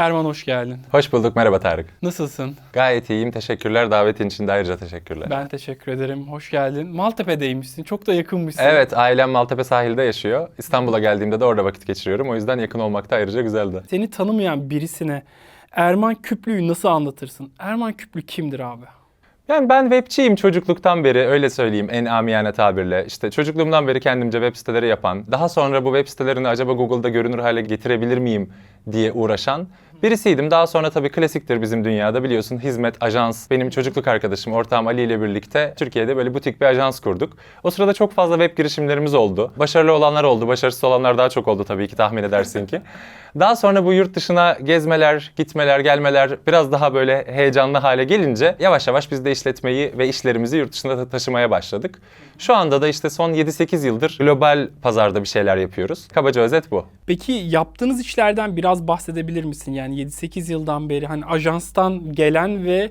Erman hoş geldin. Hoş bulduk, merhaba Tarık. Nasılsın? Gayet iyiyim, teşekkürler. Davetin için de ayrıca teşekkürler. Ben teşekkür ederim. Hoş geldin. Maltepe'deymişsin. Çok da yakınmışsın. Evet, ailem Maltepe sahilde yaşıyor. İstanbul'a geldiğimde de orada vakit geçiriyorum. O yüzden yakın olmak da ayrıca güzeldi. Seni tanımayan birisine Erman Küplü'yü nasıl anlatırsın? Erman Küplü kimdir abi? Yani ben webçiyim çocukluktan beri, öyle söyleyeyim en amiyane tabirle. İşte çocukluğumdan beri kendimce web siteleri yapan, daha sonra bu web sitelerini acaba Google'da görünür hale getirebilir miyim diye uğraşan birisiydim. Daha sonra tabii klasiktir bizim dünyada biliyorsun hizmet, ajans. Benim çocukluk arkadaşım, ortağım Ali ile birlikte Türkiye'de böyle butik bir ajans kurduk. O sırada çok fazla web girişimlerimiz oldu. Başarılı olanlar oldu, başarısız olanlar daha çok oldu tabii ki tahmin edersin ki. Daha sonra bu yurt dışına gezmeler, gitmeler, gelmeler biraz daha böyle heyecanlı hale gelince yavaş yavaş biz de işletmeyi ve işlerimizi yurt dışına da taşımaya başladık. Şu anda da işte son 7-8 yıldır global pazarda bir şeyler yapıyoruz. Kabaca özet bu. Peki yaptığınız işlerden biraz bahsedebilir misin? Yani 7-8 yıldan beri hani ajanstan gelen ve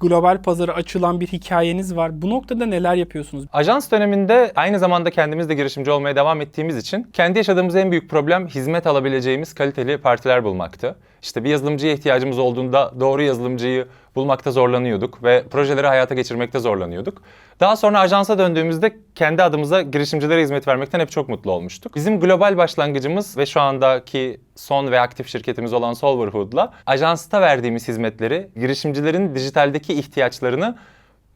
global pazara açılan bir hikayeniz var. Bu noktada neler yapıyorsunuz? Ajans döneminde aynı zamanda kendimiz de girişimci olmaya devam ettiğimiz için kendi yaşadığımız en büyük problem hizmet alabileceğimiz kaliteli partiler bulmaktı. İşte bir yazılımcıya ihtiyacımız olduğunda doğru yazılımcıyı bulmakta zorlanıyorduk ve projeleri hayata geçirmekte zorlanıyorduk. Daha sonra ajansa döndüğümüzde kendi adımıza girişimcilere hizmet vermekten hep çok mutlu olmuştuk. Bizim global başlangıcımız ve şu andaki son ve aktif şirketimiz olan Solverhood'la ajansta verdiğimiz hizmetleri girişimcilerin dijitaldeki ihtiyaçlarını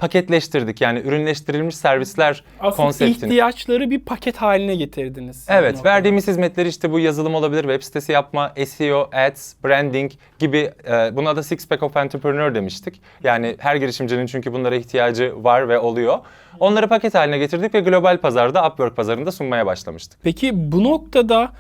paketleştirdik. Yani ürünleştirilmiş servisler Aslında konseptini. ihtiyaçları bir paket haline getirdiniz. Evet, verdiğimiz hizmetler işte bu yazılım olabilir, web sitesi yapma, SEO, ads, branding gibi e, buna da six pack of entrepreneur demiştik. Yani her girişimcinin çünkü bunlara ihtiyacı var ve oluyor. Onları paket haline getirdik ve global pazarda, Upwork pazarında sunmaya başlamıştık. Peki bu noktada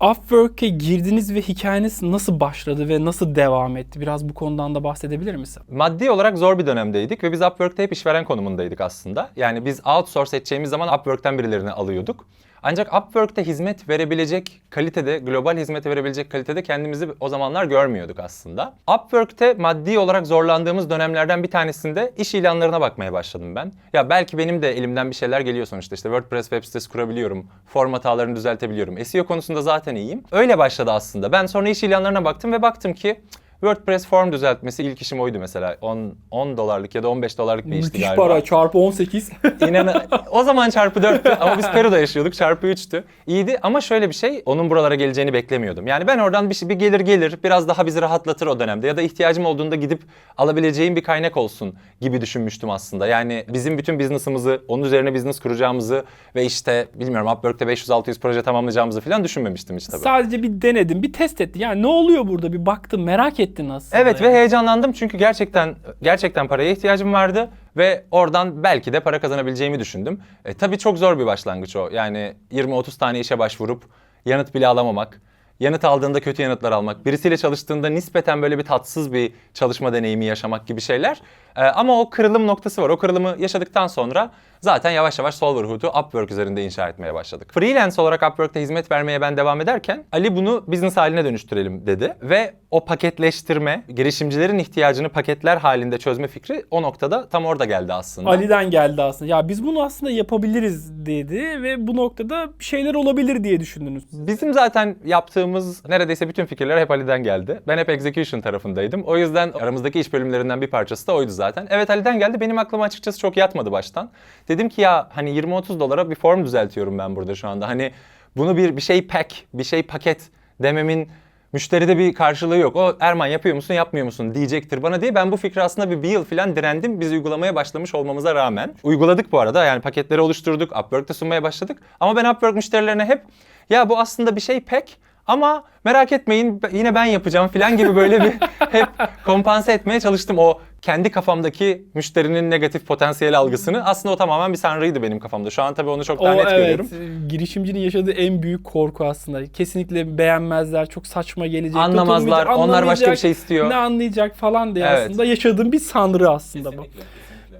Upwork'e girdiniz ve hikayeniz nasıl başladı ve nasıl devam etti? Biraz bu konudan da bahsedebilir misin? Maddi olarak zor bir dönemdeydik ve biz Upwork'ta hep işveren konumundaydık aslında. Yani biz outsource edeceğimiz zaman Upwork'tan birilerini alıyorduk. Ancak Upwork'ta hizmet verebilecek kalitede, global hizmet verebilecek kalitede kendimizi o zamanlar görmüyorduk aslında. Upwork'te maddi olarak zorlandığımız dönemlerden bir tanesinde iş ilanlarına bakmaya başladım ben. Ya belki benim de elimden bir şeyler geliyor sonuçta. İşte WordPress web sitesi kurabiliyorum, form hatalarını düzeltebiliyorum. SEO konusunda zaten iyiyim. Öyle başladı aslında. Ben sonra iş ilanlarına baktım ve baktım ki WordPress form düzeltmesi ilk işim oydu mesela. 10, 10 dolarlık ya da 15 dolarlık bir işti Müthiş galiba. para çarpı 18. İnan o zaman çarpı 4'tü ama biz Peru'da yaşıyorduk çarpı 3'tü. İyiydi ama şöyle bir şey onun buralara geleceğini beklemiyordum. Yani ben oradan bir, şey, bir gelir gelir biraz daha bizi rahatlatır o dönemde ya da ihtiyacım olduğunda gidip alabileceğim bir kaynak olsun gibi düşünmüştüm aslında. Yani bizim bütün business'ımızı onun üzerine business kuracağımızı ve işte bilmiyorum Upwork'te 500-600 proje tamamlayacağımızı falan düşünmemiştim hiç tabii. Sadece bir denedim, bir test ettin. Yani ne oluyor burada bir baktın, merak ettin aslında. Evet yani. ve heyecanlandım çünkü gerçekten gerçekten paraya ihtiyacım vardı ve oradan belki de para kazanabileceğimi düşündüm. E, tabii çok zor bir başlangıç o. Yani 20-30 tane işe başvurup yanıt bile alamamak, yanıt aldığında kötü yanıtlar almak, birisiyle çalıştığında nispeten böyle bir tatsız bir çalışma deneyimi yaşamak gibi şeyler. E, ama o kırılım noktası var. O kırılımı yaşadıktan sonra zaten yavaş yavaş Solverhood'u Upwork üzerinde inşa etmeye başladık. Freelance olarak Upwork'ta hizmet vermeye ben devam ederken Ali bunu business haline dönüştürelim dedi ve o paketleştirme, girişimcilerin ihtiyacını paketler halinde çözme fikri o noktada tam orada geldi aslında. Ali'den geldi aslında. Ya biz bunu aslında yapabiliriz dedi ve bu noktada şeyler olabilir diye düşündünüz. Bizim zaten yaptığımız neredeyse bütün fikirler hep Ali'den geldi. Ben hep execution tarafındaydım. O yüzden aramızdaki iş bölümlerinden bir parçası da oydu zaten. Evet Ali'den geldi. Benim aklıma açıkçası çok yatmadı baştan. Dedim ki ya hani 20-30 dolara bir form düzeltiyorum ben burada şu anda. Hani bunu bir bir şey pack, bir şey paket dememin müşteride bir karşılığı yok. O Erman yapıyor musun yapmıyor musun diyecektir bana diye ben bu fikri aslında bir, bir yıl falan direndim biz uygulamaya başlamış olmamıza rağmen. Uyguladık bu arada yani paketleri oluşturduk Upwork'ta sunmaya başladık. Ama ben Upwork müşterilerine hep ya bu aslında bir şey pack ama merak etmeyin yine ben yapacağım falan gibi böyle bir hep kompanse etmeye çalıştım o kendi kafamdaki müşterinin negatif potansiyel algısını. Aslında o tamamen bir sanrıydı benim kafamda. Şu an tabii onu çok daha O net evet, görüyorum. girişimcinin yaşadığı en büyük korku aslında. Kesinlikle beğenmezler, çok saçma gelecek. Anlamazlar, onlar başka bir şey istiyor. Ne anlayacak falan diye Evet. aslında yaşadığım bir sanrı aslında bu.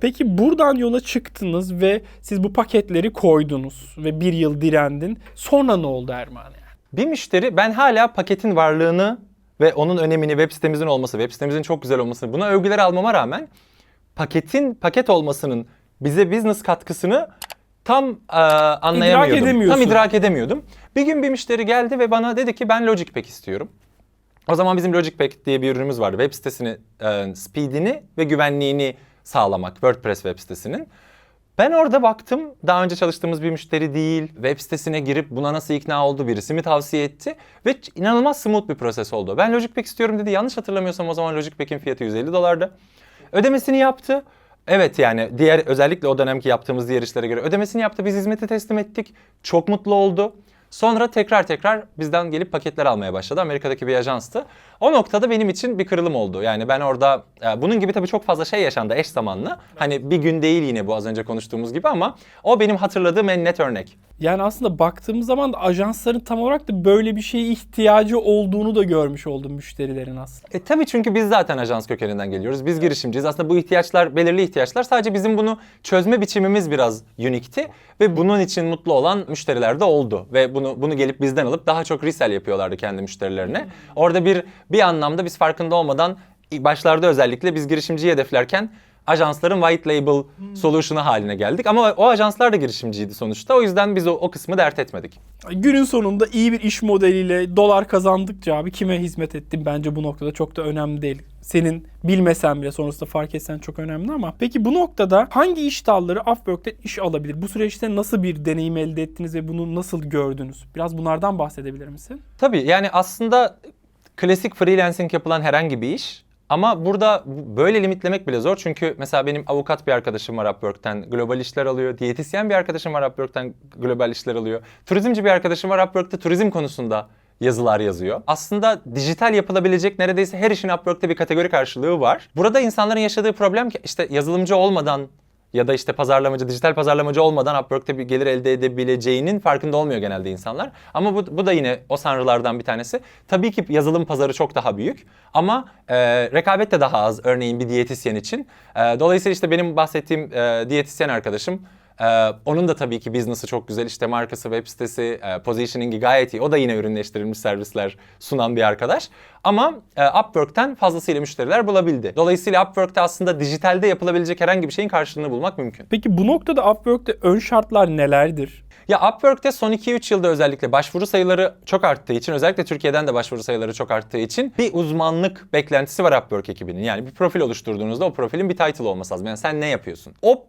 Peki buradan yola çıktınız ve siz bu paketleri koydunuz ve bir yıl direndin. Sonra ne oldu Erman? yani? Bir müşteri ben hala paketin varlığını ve onun önemini web sitemizin olması, web sitemizin çok güzel olmasını buna övgüler almama rağmen paketin paket olmasının bize business katkısını tam e, anlayamıyordum. edemiyorsun. Tam idrak edemiyordum. Bir gün bir müşteri geldi ve bana dedi ki ben Logic Pack istiyorum. O zaman bizim Logic Pack diye bir ürünümüz vardı. Web sitesini, e, speedini ve güvenliğini sağlamak WordPress web sitesinin. Ben orada baktım daha önce çalıştığımız bir müşteri değil. Web sitesine girip buna nasıl ikna oldu birisi mi tavsiye etti. Ve inanılmaz smooth bir proses oldu. Ben Logic Pack istiyorum dedi. Yanlış hatırlamıyorsam o zaman Logic Pack'in fiyatı 150 dolardı. Ödemesini yaptı. Evet yani diğer özellikle o dönemki yaptığımız diğer işlere göre ödemesini yaptı. Biz hizmeti teslim ettik. Çok mutlu oldu. Sonra tekrar tekrar bizden gelip paketler almaya başladı. Amerika'daki bir ajanstı. O noktada benim için bir kırılım oldu. Yani ben orada e, bunun gibi tabii çok fazla şey yaşandı eş zamanlı. Hani bir gün değil yine bu az önce konuştuğumuz gibi ama o benim hatırladığım en net örnek. Yani aslında baktığımız zaman da ajansların tam olarak da böyle bir şeye ihtiyacı olduğunu da görmüş oldum müşterilerin aslında. E tabii çünkü biz zaten ajans kökeninden geliyoruz. Biz girişimciyiz. Aslında bu ihtiyaçlar belirli ihtiyaçlar. Sadece bizim bunu çözme biçimimiz biraz unikti ve bunun için mutlu olan müşteriler de oldu ve bunu bunu gelip bizden alıp daha çok resell yapıyorlardı kendi müşterilerine. Orada bir bir anlamda biz farkında olmadan başlarda özellikle biz girişimciyi hedeflerken ajansların white label solution'ı haline geldik. Ama o ajanslar da girişimciydi sonuçta. O yüzden biz o, o kısmı dert etmedik. Günün sonunda iyi bir iş modeliyle dolar kazandıkça abi kime hizmet ettim bence bu noktada çok da önemli değil. Senin bilmesen bile sonrasında fark etsen çok önemli ama peki bu noktada hangi iş dalları Upwork'ten iş alabilir? Bu süreçte nasıl bir deneyim elde ettiniz ve bunu nasıl gördünüz? Biraz bunlardan bahsedebilir misin? Tabii yani aslında klasik freelancing yapılan herhangi bir iş ama burada böyle limitlemek bile zor. Çünkü mesela benim avukat bir arkadaşım var Upwork'ten global işler alıyor. Diyetisyen bir arkadaşım var Upwork'ten global işler alıyor. Turizmci bir arkadaşım var Upwork'ta turizm konusunda yazılar yazıyor. Aslında dijital yapılabilecek neredeyse her işin Upwork'ta bir kategori karşılığı var. Burada insanların yaşadığı problem ki işte yazılımcı olmadan ya da işte pazarlamacı, dijital pazarlamacı olmadan Upwork'ta bir gelir elde edebileceğinin farkında olmuyor genelde insanlar. Ama bu, bu da yine o sanrılardan bir tanesi. Tabii ki yazılım pazarı çok daha büyük ama e, rekabet de daha az örneğin bir diyetisyen için. E, dolayısıyla işte benim bahsettiğim e, diyetisyen arkadaşım ee, onun da tabii ki business'ı çok güzel. İşte markası, web sitesi, e, positioning'i gayet iyi. O da yine ürünleştirilmiş servisler sunan bir arkadaş. Ama e, Upwork'ten fazlasıyla müşteriler bulabildi. Dolayısıyla Upwork'te aslında dijitalde yapılabilecek herhangi bir şeyin karşılığını bulmak mümkün. Peki bu noktada Upwork'te ön şartlar nelerdir? Ya Upwork'te son 2-3 yılda özellikle başvuru sayıları çok arttığı için, özellikle Türkiye'den de başvuru sayıları çok arttığı için bir uzmanlık beklentisi var Upwork ekibinin. Yani bir profil oluşturduğunuzda o profilin bir title olması lazım. Yani sen ne yapıyorsun? O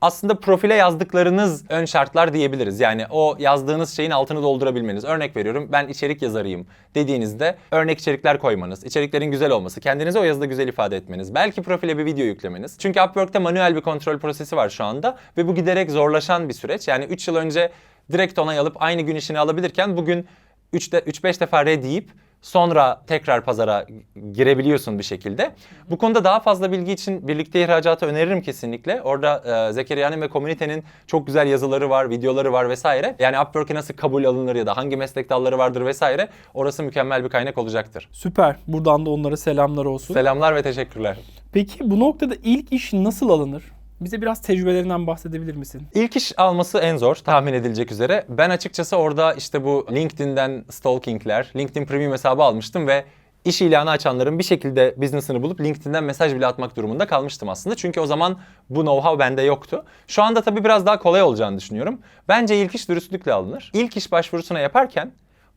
aslında profile yazdıklarınız ön şartlar diyebiliriz. Yani o yazdığınız şeyin altını doldurabilmeniz. Örnek veriyorum ben içerik yazarıyım dediğinizde örnek içerikler koymanız, içeriklerin güzel olması, kendinizi o yazıda güzel ifade etmeniz, belki profile bir video yüklemeniz. Çünkü Upwork'te manuel bir kontrol prosesi var şu anda ve bu giderek zorlaşan bir süreç. Yani 3 yıl önce direkt onay alıp aynı gün işini alabilirken bugün 3-5 defa red deyip sonra tekrar pazara girebiliyorsun bir şekilde. Bu konuda daha fazla bilgi için birlikte ihracatı öneririm kesinlikle. Orada e, Zekeriya'nın ve komünitenin çok güzel yazıları var, videoları var vesaire. Yani Upwork'e nasıl kabul alınır ya da hangi meslek dalları vardır vesaire. Orası mükemmel bir kaynak olacaktır. Süper. Buradan da onlara selamlar olsun. Selamlar ve teşekkürler. Peki bu noktada ilk iş nasıl alınır? Bize biraz tecrübelerinden bahsedebilir misin? İlk iş alması en zor tahmin edilecek üzere. Ben açıkçası orada işte bu LinkedIn'den stalkingler, LinkedIn Premium hesabı almıştım ve iş ilanı açanların bir şekilde business'ını bulup LinkedIn'den mesaj bile atmak durumunda kalmıştım aslında. Çünkü o zaman bu know-how bende yoktu. Şu anda tabii biraz daha kolay olacağını düşünüyorum. Bence ilk iş dürüstlükle alınır. İlk iş başvurusuna yaparken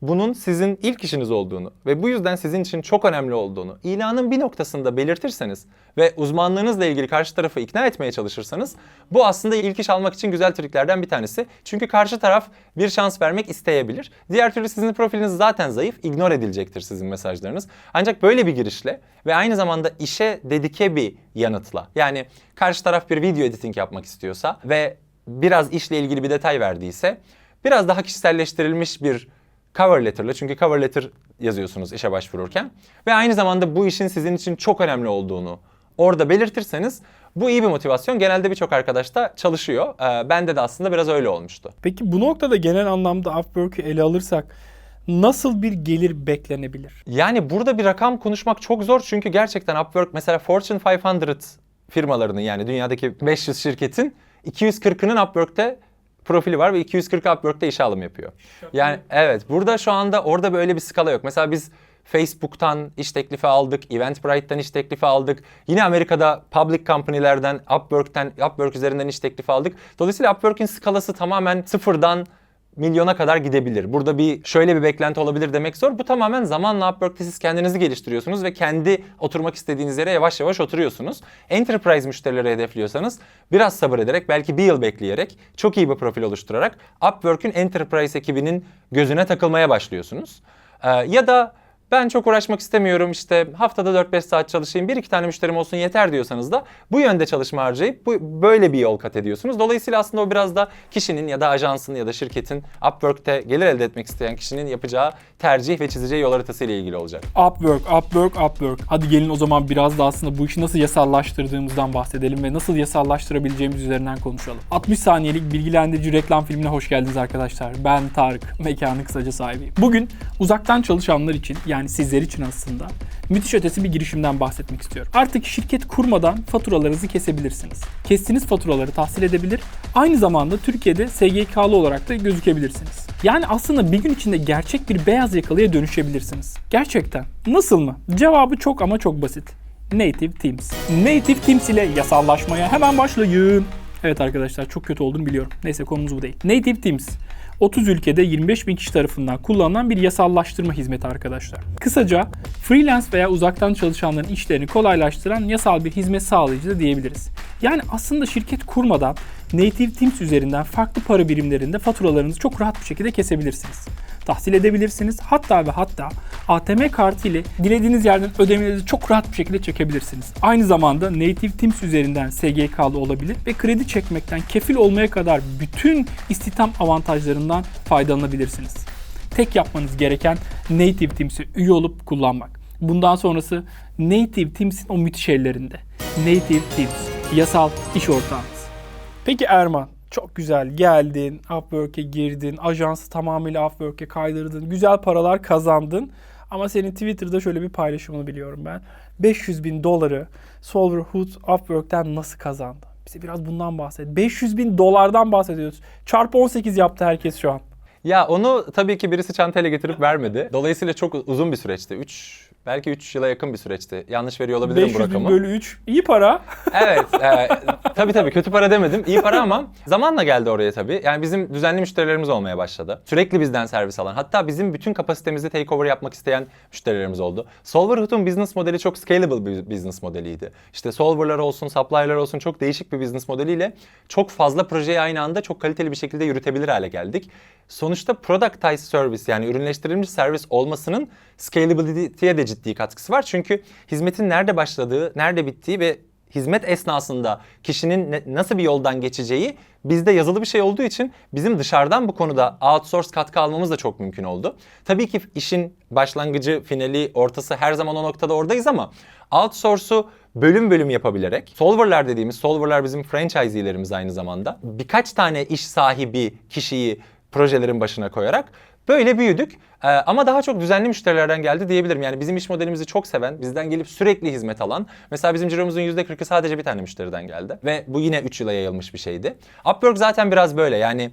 bunun sizin ilk işiniz olduğunu ve bu yüzden sizin için çok önemli olduğunu ilanın bir noktasında belirtirseniz ve uzmanlığınızla ilgili karşı tarafı ikna etmeye çalışırsanız bu aslında ilk iş almak için güzel triklerden bir tanesi. Çünkü karşı taraf bir şans vermek isteyebilir. Diğer türlü sizin profiliniz zaten zayıf, ignore edilecektir sizin mesajlarınız. Ancak böyle bir girişle ve aynı zamanda işe dedike bir yanıtla yani karşı taraf bir video editing yapmak istiyorsa ve biraz işle ilgili bir detay verdiyse biraz daha kişiselleştirilmiş bir cover letter'la çünkü cover letter yazıyorsunuz işe başvururken ve aynı zamanda bu işin sizin için çok önemli olduğunu orada belirtirseniz bu iyi bir motivasyon. Genelde birçok arkadaşta çalışıyor. Ee, bende de aslında biraz öyle olmuştu. Peki bu noktada genel anlamda Upwork'ü ele alırsak nasıl bir gelir beklenebilir? Yani burada bir rakam konuşmak çok zor çünkü gerçekten Upwork mesela Fortune 500 firmalarının yani dünyadaki 500 şirketin 240'ının Upwork'te profili var ve 240 Upwork'ta işe alım yapıyor. Yani evet burada şu anda orada böyle bir skala yok. Mesela biz Facebook'tan iş teklifi aldık, Eventbrite'dan iş teklifi aldık. Yine Amerika'da public company'lerden, Upwork'ten, Upwork üzerinden iş teklifi aldık. Dolayısıyla Upwork'in skalası tamamen sıfırdan milyona kadar gidebilir. Burada bir şöyle bir beklenti olabilir demek zor. Bu tamamen zamanla Upwork'te siz kendinizi geliştiriyorsunuz ve kendi oturmak istediğiniz yere yavaş yavaş oturuyorsunuz. Enterprise müşterileri hedefliyorsanız biraz sabır ederek belki bir yıl bekleyerek çok iyi bir profil oluşturarak Upwork'ün Enterprise ekibinin gözüne takılmaya başlıyorsunuz. Ee, ya da ben çok uğraşmak istemiyorum işte haftada 4-5 saat çalışayım bir iki tane müşterim olsun yeter diyorsanız da bu yönde çalışma harcayıp bu, böyle bir yol kat ediyorsunuz. Dolayısıyla aslında o biraz da kişinin ya da ajansın ya da şirketin Upwork'te gelir elde etmek isteyen kişinin yapacağı tercih ve çizeceği yol haritası ile ilgili olacak. Upwork, Upwork, Upwork. Hadi gelin o zaman biraz da aslında bu işi nasıl yasallaştırdığımızdan bahsedelim ve nasıl yasallaştırabileceğimiz üzerinden konuşalım. 60 saniyelik bilgilendirici reklam filmine hoş geldiniz arkadaşlar. Ben Tarık, mekanın kısaca sahibiyim. Bugün uzaktan çalışanlar için yani sizler için aslında müthiş ötesi bir girişimden bahsetmek istiyorum. Artık şirket kurmadan faturalarınızı kesebilirsiniz. Kestiğiniz faturaları tahsil edebilir, aynı zamanda Türkiye'de SGK'lı olarak da gözükebilirsiniz. Yani aslında bir gün içinde gerçek bir beyaz yakalıya dönüşebilirsiniz. Gerçekten. Nasıl mı? Cevabı çok ama çok basit. Native Teams. Native Teams ile yasallaşmaya hemen başlayın. Evet arkadaşlar çok kötü olduğunu biliyorum. Neyse konumuz bu değil. Native Teams 30 ülkede 25 bin kişi tarafından kullanılan bir yasallaştırma hizmeti arkadaşlar. Kısaca freelance veya uzaktan çalışanların işlerini kolaylaştıran yasal bir hizmet sağlayıcı da diyebiliriz. Yani aslında şirket kurmadan Native Teams üzerinden farklı para birimlerinde faturalarınızı çok rahat bir şekilde kesebilirsiniz. Tahsil edebilirsiniz. Hatta ve hatta ATM kartı ile dilediğiniz yerden ödemelerinizi çok rahat bir şekilde çekebilirsiniz. Aynı zamanda Native Teams üzerinden SGK'lı olabilir ve kredi çekmekten kefil olmaya kadar bütün istihdam avantajlarından faydalanabilirsiniz. Tek yapmanız gereken Native Teams'e üye olup kullanmak. Bundan sonrası Native Teams'in o müthiş ellerinde. Native Teams, yasal iş ortağınız. Peki Erman, çok güzel geldin, Upwork'e girdin, ajansı tamamıyla Upwork'e kaydırdın, güzel paralar kazandın. Ama senin Twitter'da şöyle bir paylaşımını biliyorum ben. 500 bin doları Solverhood Upwork'ten nasıl kazandı? Bize biraz bundan bahset. 500 bin dolardan bahsediyoruz. Çarpı 18 yaptı herkes şu an. Ya onu tabii ki birisi çantayla getirip vermedi. Dolayısıyla çok uzun bir süreçti. 3 belki 3 yıla yakın bir süreçti. Yanlış veriyor olabilirim bu 500 bin rakamı. bölü 3 iyi para. Evet, e, tabii tabii kötü para demedim. İyi para ama zamanla geldi oraya tabii. Yani bizim düzenli müşterilerimiz olmaya başladı. Sürekli bizden servis alan, hatta bizim bütün kapasitemizi takeover yapmak isteyen müşterilerimiz oldu. Solverhood'un business modeli çok scalable bir business modeliydi. İşte solver'lar olsun, supply'lar olsun çok değişik bir business modeliyle çok fazla projeyi aynı anda çok kaliteli bir şekilde yürütebilir hale geldik. Sonuçta productized service yani ürünleştirilmiş servis olmasının scalability'ye de ciddi katkısı var. Çünkü hizmetin nerede başladığı, nerede bittiği ve hizmet esnasında kişinin ne- nasıl bir yoldan geçeceği bizde yazılı bir şey olduğu için bizim dışarıdan bu konuda outsource katkı almamız da çok mümkün oldu. Tabii ki işin başlangıcı, finali, ortası her zaman o noktada oradayız ama outsource'u bölüm bölüm yapabilerek solver'lar dediğimiz solver'lar bizim franchisee'lerimiz aynı zamanda birkaç tane iş sahibi kişiyi projelerin başına koyarak Böyle büyüdük Ee, ama daha çok düzenli müşterilerden geldi diyebilirim. Yani bizim iş modelimizi çok seven, bizden gelip sürekli hizmet alan. Mesela bizim ciromuzun %40'ı sadece bir tane müşteriden geldi. Ve bu yine 3 yıla yayılmış bir şeydi. Upwork zaten biraz böyle yani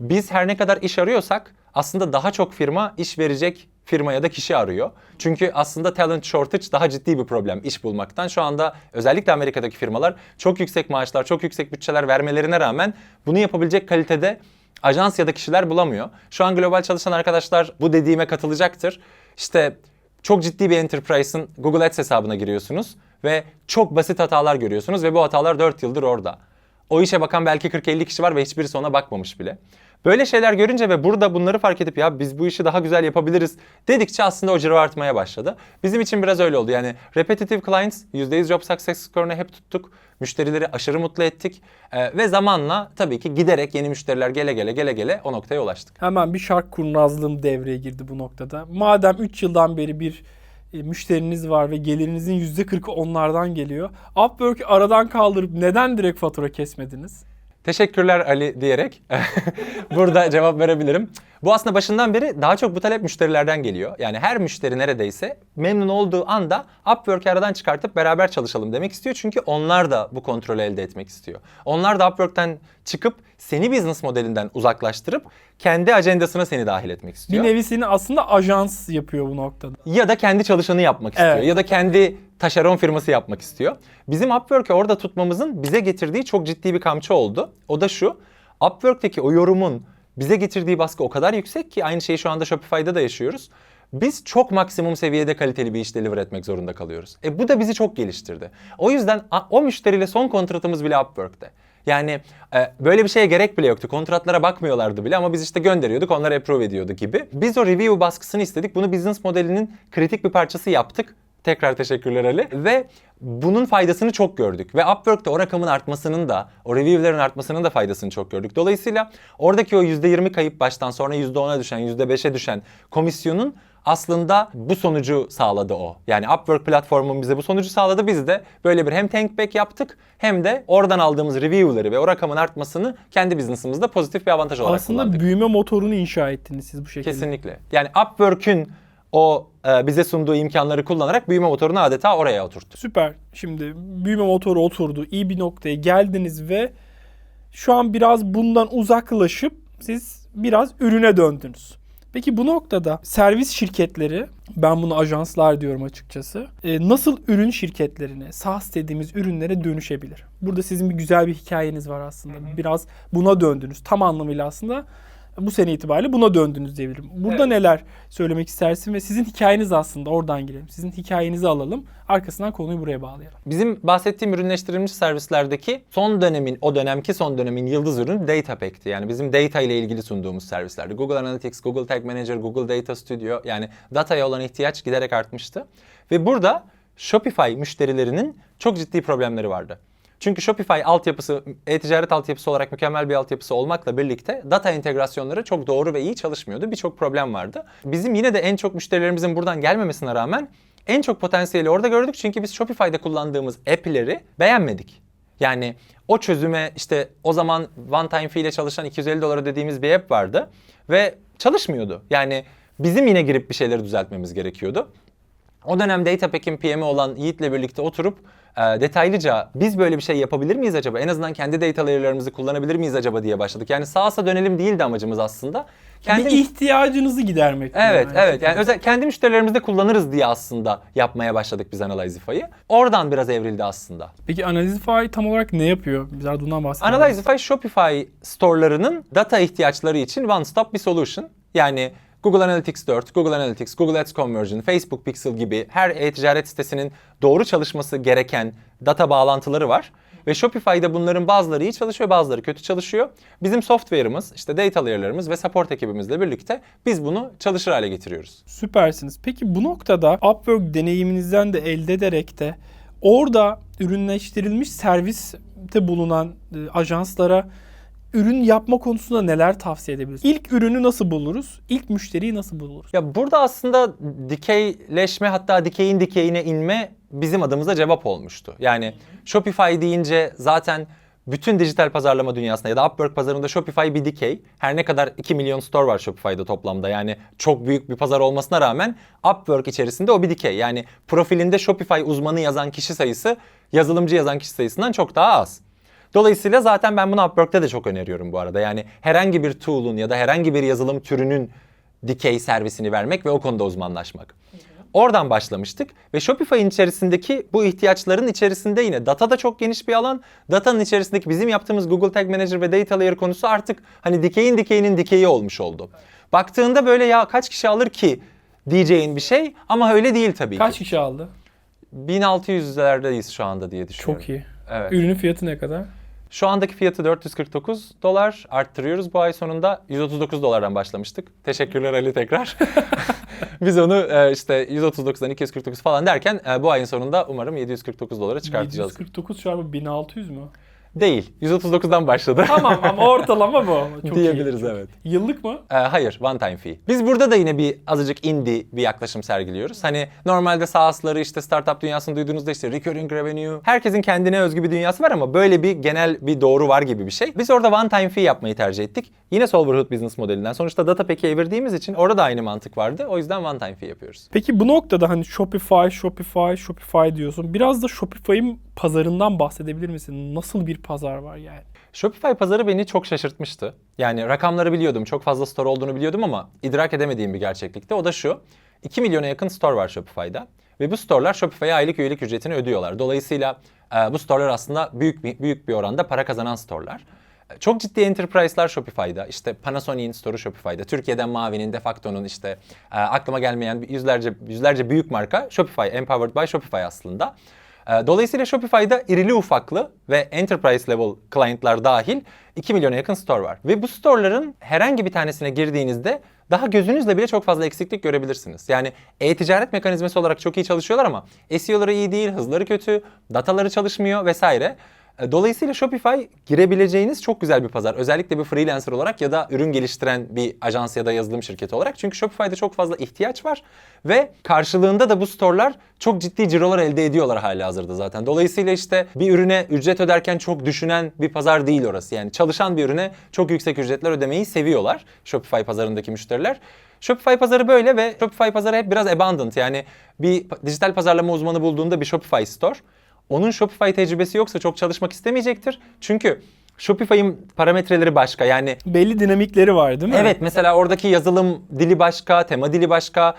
biz her ne kadar iş arıyorsak aslında daha çok firma iş verecek firma ya da kişi arıyor. Çünkü aslında talent shortage daha ciddi bir problem iş bulmaktan. Şu anda özellikle Amerika'daki firmalar çok yüksek maaşlar, çok yüksek bütçeler vermelerine rağmen bunu yapabilecek kalitede ajans ya da kişiler bulamıyor. Şu an global çalışan arkadaşlar bu dediğime katılacaktır. İşte çok ciddi bir enterprise'ın Google Ads hesabına giriyorsunuz ve çok basit hatalar görüyorsunuz ve bu hatalar 4 yıldır orada. O işe bakan belki 40-50 kişi var ve hiçbirisi ona bakmamış bile. Böyle şeyler görünce ve burada bunları fark edip ya biz bu işi daha güzel yapabiliriz dedikçe aslında o ciro artmaya başladı. Bizim için biraz öyle oldu. Yani repetitive clients, %100 job success score'unu hep tuttuk. Müşterileri aşırı mutlu ettik. Ee, ve zamanla tabii ki giderek yeni müşteriler gele gele gele gele o noktaya ulaştık. Hemen bir şark kurnazlığım devreye girdi bu noktada. Madem 3 yıldan beri bir müşteriniz var ve gelirinizin %40'ı onlardan geliyor. Upwork'ü aradan kaldırıp neden direkt fatura kesmediniz? Teşekkürler Ali diyerek burada cevap verebilirim. Bu aslında başından beri daha çok bu talep müşterilerden geliyor. Yani her müşteri neredeyse memnun olduğu anda Upwork'ü aradan çıkartıp beraber çalışalım demek istiyor. Çünkü onlar da bu kontrolü elde etmek istiyor. Onlar da Upwork'ten çıkıp seni business modelinden uzaklaştırıp kendi ajandasına seni dahil etmek Bir istiyor. nevi seni aslında ajans yapıyor bu noktada. ya da kendi çalışanı yapmak istiyor Evet. ya da kendi taşeron firması yapmak istiyor. Bizim Upwork'ü orada tutmamızın bize getirdiği çok ciddi bir kamçı oldu. O da şu. Upwork'teki o yorumun bize getirdiği baskı o kadar yüksek ki aynı şeyi şu anda Shopify'da da yaşıyoruz. Biz çok maksimum seviyede kaliteli bir iş deliver etmek zorunda kalıyoruz. E bu da bizi çok geliştirdi. O yüzden o müşteriyle son kontratımız bile Upwork'te. Yani e, böyle bir şeye gerek bile yoktu. Kontratlara bakmıyorlardı bile ama biz işte gönderiyorduk, onlar approve ediyordu gibi. Biz o review baskısını istedik. Bunu business modelinin kritik bir parçası yaptık. Tekrar teşekkürler Ali. Ve bunun faydasını çok gördük. Ve Upwork'ta o rakamın artmasının da, o review'lerin artmasının da faydasını çok gördük. Dolayısıyla oradaki o %20 kayıp baştan sonra %10'a düşen, %5'e düşen komisyonun aslında bu sonucu sağladı o. Yani Upwork platformun bize bu sonucu sağladı. Biz de böyle bir hem tank back yaptık hem de oradan aldığımız review'ları ve o rakamın artmasını kendi business'ımızda pozitif bir avantaj olarak Aslında kullandık. büyüme motorunu inşa ettiniz siz bu şekilde. Kesinlikle. Yani Upwork'ün o e, bize sunduğu imkanları kullanarak büyüme motorunu adeta oraya oturttu. Süper. Şimdi büyüme motoru oturdu. İyi bir noktaya geldiniz ve şu an biraz bundan uzaklaşıp siz biraz ürüne döndünüz. Peki bu noktada servis şirketleri, ben bunu ajanslar diyorum açıkçası, e, nasıl ürün şirketlerine, SaaS dediğimiz ürünlere dönüşebilir? Burada sizin bir güzel bir hikayeniz var aslında. Biraz buna döndünüz. Tam anlamıyla aslında bu sene itibariyle buna döndünüz diyebilirim. Burada Evet. neler söylemek istersin ve sizin hikayeniz aslında oradan girelim. Sizin hikayenizi alalım. Arkasından konuyu buraya bağlayalım. Bizim bahsettiğim ürünleştirilmiş servislerdeki son dönemin, o dönemki son dönemin yıldız ürünü DataPack'ti. Yani bizim data ile ilgili sunduğumuz servislerdi. Google Analytics, Google Tag Manager, Google Data Studio yani dataya olan ihtiyaç giderek artmıştı. Ve burada Shopify müşterilerinin çok ciddi problemleri vardı. Çünkü Shopify altyapısı, e-ticaret altyapısı olarak mükemmel bir altyapısı olmakla birlikte data entegrasyonları çok doğru ve iyi çalışmıyordu. Birçok problem vardı. Bizim yine de en çok müşterilerimizin buradan gelmemesine rağmen en çok potansiyeli orada gördük. Çünkü biz Shopify'da kullandığımız app'leri beğenmedik. Yani o çözüme işte o zaman one time fee ile çalışan 250 dolara dediğimiz bir app vardı ve çalışmıyordu. Yani bizim yine girip bir şeyleri düzeltmemiz gerekiyordu. O dönem Datapack'in PM'i olan Yiğit'le birlikte oturup e, detaylıca biz böyle bir şey yapabilir miyiz acaba? En azından kendi data layer'larımızı kullanabilir miyiz acaba diye başladık. Yani SaaS'a dönelim değildi amacımız aslında. Kendi Bir ihtiyacınızı gidermek. Evet, evet. Yani özel kendi müşterilerimizde kullanırız diye aslında yapmaya başladık biz Analyzify'ı. Oradan biraz evrildi aslında. Peki Analyzify tam olarak ne yapıyor? Biraz bundan bahsedelim. Analyzify Shopify storelarının data ihtiyaçları için one stop bir solution. Yani Google Analytics 4, Google Analytics, Google Ads Conversion, Facebook Pixel gibi her e-ticaret sitesinin doğru çalışması gereken data bağlantıları var. Ve Shopify'da bunların bazıları iyi çalışıyor, bazıları kötü çalışıyor. Bizim software'ımız, işte data layer'larımız ve support ekibimizle birlikte biz bunu çalışır hale getiriyoruz. Süpersiniz. Peki bu noktada Upwork deneyiminizden de elde ederek de orada ürünleştirilmiş serviste bulunan e, ajanslara ürün yapma konusunda neler tavsiye edebiliriz? İlk ürünü nasıl buluruz? İlk müşteriyi nasıl buluruz? Ya burada aslında dikeyleşme hatta dikeyin dikeyine inme bizim adımıza cevap olmuştu. Yani Shopify deyince zaten bütün dijital pazarlama dünyasında ya da Upwork pazarında Shopify bir dikey. Her ne kadar 2 milyon store var Shopify'da toplamda yani çok büyük bir pazar olmasına rağmen Upwork içerisinde o bir dikey. Yani profilinde Shopify uzmanı yazan kişi sayısı yazılımcı yazan kişi sayısından çok daha az. Dolayısıyla zaten ben bunu Upwork'te de çok öneriyorum bu arada. Yani herhangi bir tool'un ya da herhangi bir yazılım türünün dikey servisini vermek ve o konuda uzmanlaşmak. Oradan başlamıştık ve Shopify'in içerisindeki bu ihtiyaçların içerisinde yine data da çok geniş bir alan. Datanın içerisindeki bizim yaptığımız Google Tag Manager ve Data Layer konusu artık hani dikeyin dikeyinin dikeyi olmuş oldu. Baktığında böyle ya kaç kişi alır ki diyeceğin bir şey ama öyle değil tabii Kaç ki. kişi aldı? 1600'lerdeyiz şu anda diye düşünüyorum. Çok iyi. Evet. Ürünün fiyatı ne kadar? Şu andaki fiyatı 449 dolar arttırıyoruz. Bu ay sonunda 139 dolardan başlamıştık. Teşekkürler Ali tekrar. Biz onu e, işte 139'dan 249 falan derken e, bu ayın sonunda umarım 749 dolara çıkartacağız. 749 çarpı 1600 mü? Değil. 139'dan başladı. Tamam ama ortalama bu. Çok iyi, Diyebiliriz çok evet. iyi. Yıllık mı? E, hayır, one time fee. Biz burada da yine bir azıcık indie bir yaklaşım sergiliyoruz. Hani normalde SaaS'ları işte startup dünyasını duyduğunuzda işte recurring revenue, herkesin kendine özgü bir dünyası var ama böyle bir genel bir doğru var gibi bir şey. Biz orada one time fee yapmayı tercih ettik. Yine Solverhood business modelinden. Sonuçta data pack'i evirdiğimiz için orada da aynı mantık vardı. O yüzden one time fee yapıyoruz. Peki bu noktada hani Shopify, Shopify, Shopify diyorsun. Biraz da Shopify'ın pazarından bahsedebilir misin? Nasıl bir pazar var yani? Shopify pazarı beni çok şaşırtmıştı. Yani rakamları biliyordum, çok fazla store olduğunu biliyordum ama idrak edemediğim bir gerçeklikte. O da şu, 2 milyona yakın store var Shopify'da. Ve bu storelar Shopify'a aylık üyelik ücretini ödüyorlar. Dolayısıyla e, bu storelar aslında büyük bir, büyük bir oranda para kazanan storelar. Çok ciddi enterprise'lar Shopify'da. İşte Panasonic'in store'u Shopify'da. Türkiye'den Mavi'nin, Defacto'nun işte e, aklıma gelmeyen yüzlerce yüzlerce büyük marka Shopify, empowered by Shopify aslında. E, Dolayısıyla Shopify'da irili ufaklı ve enterprise level client'lar dahil 2 milyona yakın store var. Ve bu store'ların herhangi bir tanesine girdiğinizde daha gözünüzle bile çok fazla eksiklik görebilirsiniz. Yani e-ticaret mekanizması olarak çok iyi çalışıyorlar ama SEO'ları iyi değil, hızları kötü, dataları çalışmıyor vesaire. E, Dolayısıyla Shopify girebileceğiniz çok güzel bir pazar. Özellikle bir freelancer olarak ya da ürün geliştiren bir ajans ya da yazılım şirketi olarak. Çünkü Shopify'da çok fazla ihtiyaç var ve karşılığında da bu store'lar çok ciddi cirolar elde ediyorlar hali hazırda zaten. Dolayısıyla işte bir ürüne ücret öderken çok düşünen bir pazar değil orası. Yani çalışan bir ürüne çok yüksek ücretler ödemeyi seviyorlar Shopify pazarındaki müşteriler. Shopify pazarı böyle ve Shopify pazarı hep biraz abundant. Yani bir dijital pazarlama uzmanı bulduğunda bir Shopify store onun Shopify tecrübesi yoksa çok çalışmak istemeyecektir. Çünkü Shopify'ın parametreleri başka. Yani Belli dinamikleri var değil mi? evet mesela oradaki yazılım dili başka, tema dili başka.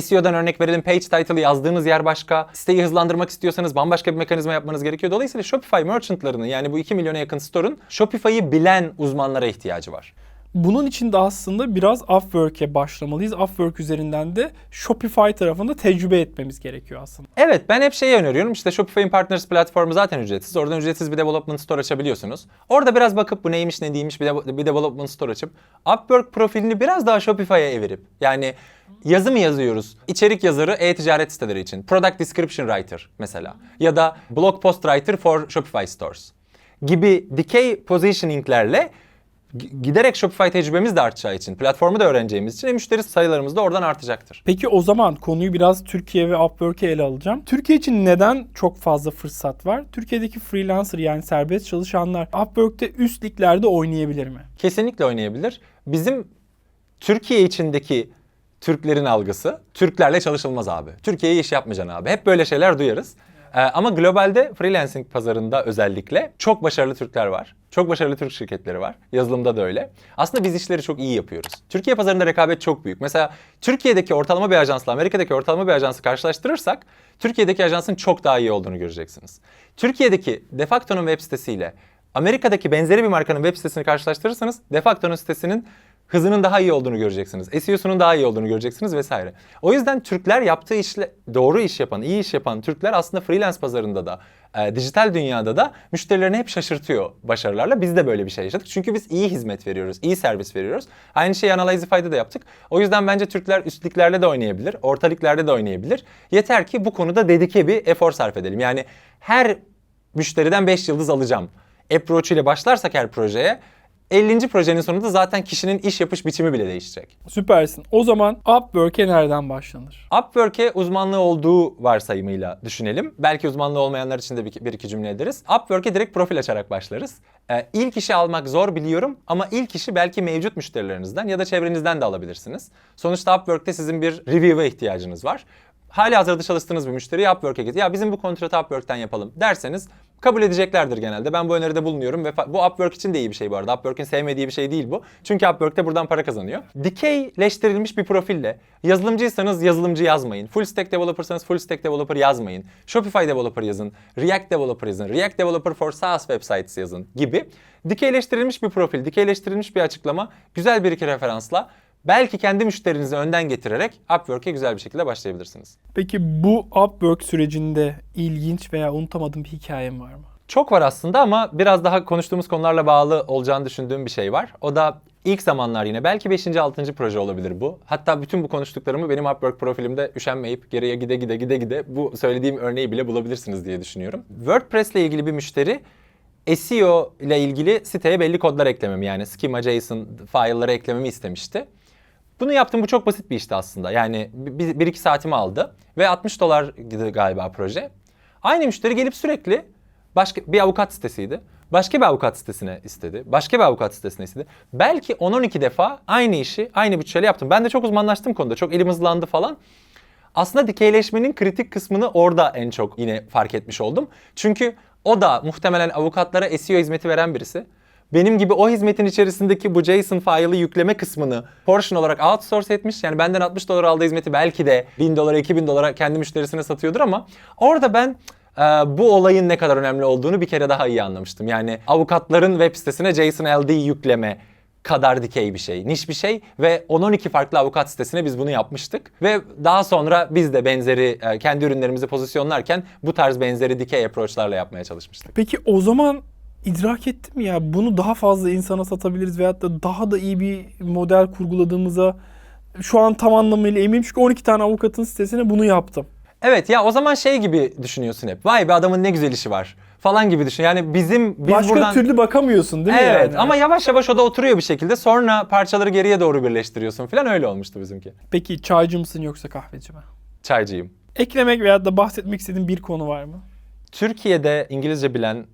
SEO'dan örnek verelim page title'ı yazdığınız yer başka. Siteyi hızlandırmak istiyorsanız bambaşka bir mekanizma yapmanız gerekiyor. Dolayısıyla Shopify merchantlarının yani bu 2 milyona yakın store'un Shopify'ı bilen uzmanlara ihtiyacı var. Bunun için de aslında biraz Upwork'e başlamalıyız. Upwork üzerinden de Shopify tarafında tecrübe etmemiz gerekiyor aslında. Evet ben hep şeyi öneriyorum işte Shopify'in Partners platformu zaten ücretsiz. Oradan ücretsiz bir development store açabiliyorsunuz. Orada biraz bakıp bu neymiş ne değilmiş bir, de, bir development store açıp Upwork profilini biraz daha Shopify'a evirip yani yazı mı yazıyoruz? İçerik yazarı e-ticaret siteleri için. Product description writer mesela. Ya da blog post writer for Shopify stores gibi dikey positioninglerle giderek Shopify tecrübemiz de artacağı için, platformu da öğreneceğimiz için e, müşteri sayılarımız da oradan artacaktır. Peki o zaman konuyu biraz Türkiye ve Upwork'e ele alacağım. Türkiye için neden çok fazla fırsat var? Türkiye'deki freelancer yani serbest çalışanlar Upwork'te üst liglerde oynayabilir mi? Kesinlikle oynayabilir. Bizim Türkiye içindeki Türklerin algısı Türklerle çalışılmaz abi. Türkiye'ye iş yapmayacaksın abi. Hep böyle şeyler duyarız. Ee, ama globalde freelancing pazarında özellikle çok başarılı Türkler var. Çok başarılı Türk şirketleri var. Yazılımda da öyle. Aslında biz işleri çok iyi yapıyoruz. Türkiye pazarında rekabet çok büyük. Mesela Türkiye'deki ortalama bir ajansla Amerika'daki ortalama bir ajansı karşılaştırırsak Türkiye'deki ajansın çok daha iyi olduğunu göreceksiniz. Türkiye'deki Defacto'nun web sitesiyle Amerika'daki benzeri bir markanın web sitesini karşılaştırırsanız Defacto'nun sitesinin hızının daha iyi olduğunu göreceksiniz. SEO'sunun daha iyi olduğunu göreceksiniz vesaire. O yüzden Türkler yaptığı işle doğru iş yapan, iyi iş yapan Türkler aslında freelance pazarında da, e, dijital dünyada da müşterilerini hep şaşırtıyor başarılarla. Biz de böyle bir şey yaşadık. Çünkü biz iyi hizmet veriyoruz, iyi servis veriyoruz. Aynı şeyi Analyzify'da da yaptık. O yüzden bence Türkler üstliklerle de oynayabilir, ortaliklerde de oynayabilir. Yeter ki bu konuda dedike bir efor sarf edelim. Yani her müşteriden 5 yıldız alacağım. Approach ile başlarsak her projeye 50. projenin sonunda zaten kişinin iş yapış biçimi bile değişecek. Süpersin. O zaman Upwork'e nereden başlanır? Upwork'e uzmanlığı olduğu varsayımıyla düşünelim. Belki uzmanlığı olmayanlar için de bir, bir iki cümle ederiz. Upwork'e direkt profil açarak başlarız. Ee, ilk işi almak zor biliyorum ama ilk işi belki mevcut müşterilerinizden ya da çevrenizden de alabilirsiniz. Sonuçta Upwork'te sizin bir review'a ihtiyacınız var. Hali hazırda çalıştığınız bir müşteriyi Upwork'e git. Ya bizim bu kontratı Upwork'ten yapalım derseniz kabul edeceklerdir genelde. Ben bu öneride bulunuyorum ve bu Upwork için de iyi bir şey bu arada. Upwork'in sevmediği bir şey değil bu. Çünkü Upwork de buradan para kazanıyor. Dikeyleştirilmiş bir profille yazılımcıysanız yazılımcı yazmayın. Full stack developersanız full stack developer yazmayın. Shopify developer yazın. React developer yazın. React developer for SaaS websites yazın gibi. Dikeyleştirilmiş bir profil, dikeyleştirilmiş bir açıklama, güzel bir iki referansla belki kendi müşterinizi önden getirerek Upwork'e güzel bir şekilde başlayabilirsiniz. Peki bu Upwork sürecinde ilginç veya unutamadığın bir hikayen var mı? Çok var aslında ama biraz daha konuştuğumuz konularla bağlı olacağını düşündüğüm bir şey var. O da ilk zamanlar yine belki 5. 6. proje olabilir bu. Hatta bütün bu konuştuklarımı benim Upwork profilimde üşenmeyip geriye gide gide gide gide bu söylediğim örneği bile bulabilirsiniz diye düşünüyorum. WordPress ile ilgili bir müşteri SEO ile ilgili siteye belli kodlar eklememi yani schema JSON file'ları eklememi istemişti. Bunu yaptım. Bu çok basit bir işti aslında. Yani bir, bir iki saatimi aldı. Ve 60 dolar galiba proje. Aynı müşteri gelip sürekli başka bir avukat sitesiydi. Başka bir avukat sitesine istedi. Başka bir avukat sitesine istedi. Belki 10-12 defa aynı işi aynı bütçeyle yaptım. Ben de çok uzmanlaştım konuda. Çok elim hızlandı falan. Aslında dikeyleşmenin kritik kısmını orada en çok yine fark etmiş oldum. Çünkü o da muhtemelen avukatlara SEO hizmeti veren birisi. Benim gibi o hizmetin içerisindeki bu JSON file'ı yükleme kısmını portion olarak outsource etmiş. Yani benden 60 dolar aldığı hizmeti belki de 1000 dolara 2000 dolara kendi müşterisine satıyordur ama orada ben e, bu olayın ne kadar önemli olduğunu bir kere daha iyi anlamıştım. Yani avukatların web sitesine JSON LD yükleme kadar dikey bir şey, niş bir şey ve 10-12 farklı avukat sitesine biz bunu yapmıştık. Ve daha sonra biz de benzeri e, kendi ürünlerimizi pozisyonlarken bu tarz benzeri dikey approach'larla yapmaya çalışmıştık. Peki o zaman idrak ettim ya bunu daha fazla insana satabiliriz veyahut da daha da iyi bir model kurguladığımıza şu an tam anlamıyla eminim çünkü 12 tane avukatın sitesine bunu yaptım. Evet ya o zaman şey gibi düşünüyorsun hep. Vay be adamın ne güzel işi var falan gibi düşün. Yani bizim biz Başka buradan türlü bakamıyorsun değil mi Evet yani? ama yavaş yavaş o da oturuyor bir şekilde. Sonra parçaları geriye doğru birleştiriyorsun falan öyle olmuştu bizimki. Peki çaycı mısın yoksa kahveci mi? Çaycıyım. Eklemek veyahut da bahsetmek istediğin bir konu var mı? Türkiye'de İngilizce bilen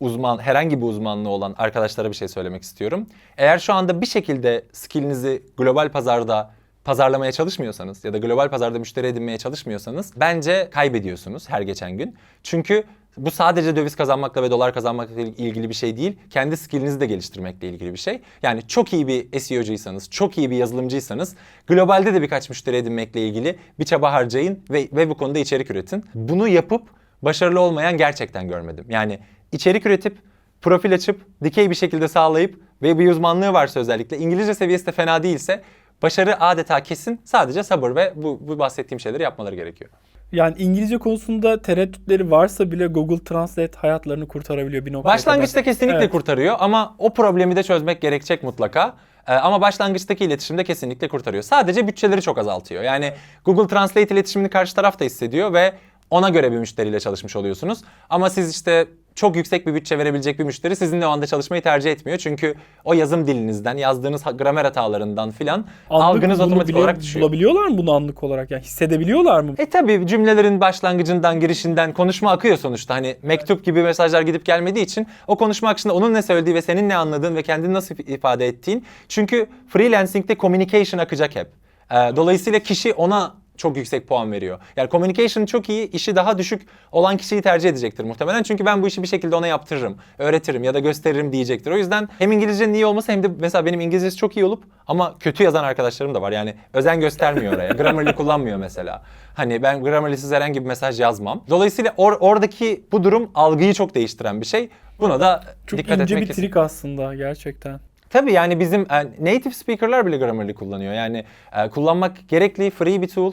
uzman, herhangi bir uzmanlığı olan arkadaşlara bir şey söylemek istiyorum. Eğer şu anda bir şekilde skillinizi global pazarda pazarlamaya çalışmıyorsanız ya da global pazarda müşteri edinmeye çalışmıyorsanız bence kaybediyorsunuz her geçen gün. Çünkü bu sadece döviz kazanmakla ve dolar kazanmakla ilgili bir şey değil. Kendi skillinizi de geliştirmekle ilgili bir şey. Yani çok iyi bir SEO'cuysanız, çok iyi bir yazılımcıysanız globalde de birkaç müşteri edinmekle ilgili bir çaba harcayın ve, ve bu konuda içerik üretin. Bunu yapıp başarılı olmayan gerçekten görmedim. Yani içerik üretip, profil açıp, dikey bir şekilde sağlayıp ve bir uzmanlığı varsa özellikle İngilizce seviyesi de fena değilse başarı adeta kesin. Sadece sabır ve bu, bu bahsettiğim şeyleri yapmaları gerekiyor. Yani İngilizce konusunda tereddütleri varsa bile Google Translate hayatlarını kurtarabiliyor bir noktaya Başlangıçta kadar. kesinlikle Evet. kurtarıyor ama o problemi de çözmek gerekecek mutlaka. Ee, ama başlangıçtaki iletişimde kesinlikle kurtarıyor. Sadece bütçeleri çok azaltıyor. Yani Google Translate iletişimini karşı taraf da hissediyor ve ona göre bir müşteriyle çalışmış oluyorsunuz. Ama siz işte çok yüksek bir bütçe verebilecek bir müşteri sizinle o anda çalışmayı tercih etmiyor. Çünkü o yazım dilinizden, yazdığınız gramer hatalarından filan algınız otomatik olarak düşüyor. Bulabiliyorlar mı bunu anlık olarak? Yani hissedebiliyorlar mı? E tabi cümlelerin başlangıcından, girişinden konuşma akıyor sonuçta. Hani mektup gibi mesajlar gidip gelmediği için o konuşma akışında onun ne söylediği ve senin ne anladığın ve kendini nasıl ifade ettiğin. Çünkü freelancing'de communication akacak hep. Ee, dolayısıyla kişi ona çok yüksek puan veriyor. Yani communication çok iyi, işi daha düşük olan kişiyi tercih edecektir muhtemelen. Çünkü ben bu işi bir şekilde ona yaptırırım, öğretirim ya da gösteririm diyecektir. O yüzden hem İngilizcenin iyi olması hem de mesela benim İngilizcesi çok iyi olup ama kötü yazan arkadaşlarım da var. Yani özen göstermiyor oraya. Grammarly kullanmıyor mesela. Hani ben Grammarly'siz herhangi bir mesaj yazmam. Dolayısıyla or- oradaki bu durum algıyı çok değiştiren bir şey. Buna da Çok dikkat ince etmek bir kesin. trik aslında gerçekten. Tabii yani bizim e, native speaker'lar bile Grammarly kullanıyor. Yani e, kullanmak gerekli, free bir tool.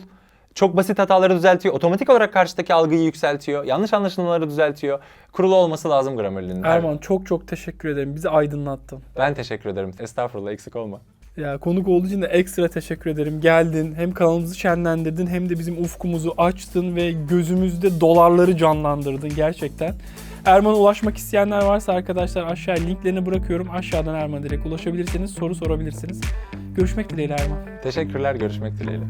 Çok basit hataları düzeltiyor. Otomatik olarak karşıdaki algıyı yükseltiyor. Yanlış anlaşılmaları düzeltiyor. Kurulu olması lazım Grammarly'nin. Erman çok çok teşekkür ederim. Bizi aydınlattın. Ben teşekkür ederim. Estağfurullah eksik olma. Ya konuk olduğu için de ekstra teşekkür ederim. Geldin, hem kanalımızı şenlendirdin hem de bizim ufkumuzu açtın ve gözümüzde dolarları canlandırdın gerçekten. Erman'a ulaşmak isteyenler varsa arkadaşlar aşağıya linklerini bırakıyorum. Aşağıdan Erman'a direkt ulaşabilirsiniz, soru sorabilirsiniz. Görüşmek dileğiyle Erman. Teşekkürler. Görüşmek dileğiyle.